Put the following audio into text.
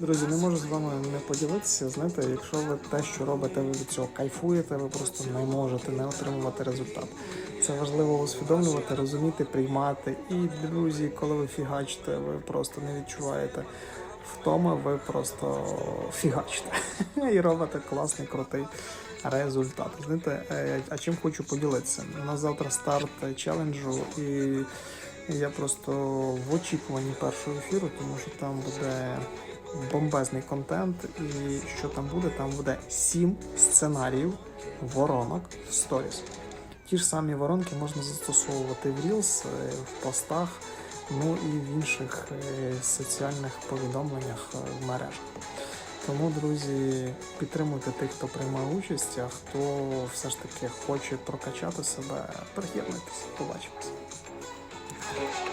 Друзі, не можу з вами не поділитися. Знаєте, якщо ви те, що робите, ви від цього кайфуєте, ви просто не можете не отримувати результат. Це важливо усвідомлювати, розуміти, приймати. І друзі, коли ви фігачите, ви просто не відчуваєте втоми, ви просто фігачите і робите класний, крутий результат. Знаєте, е, а чим хочу поділитися? У нас завтра старт челенджу і. Я просто в очікуванні першого ефіру, тому що там буде бомбезний контент. І що там буде? Там буде сім сценаріїв воронок в сторіс. Ті ж самі воронки можна застосовувати в Reels, е, в постах, ну і в інших е, соціальних повідомленнях е, в мережах. Тому, друзі, підтримуйте тих, хто приймає участь, а хто все ж таки хоче прокачати себе, приєднуйтесь, побачимось. Окей, можна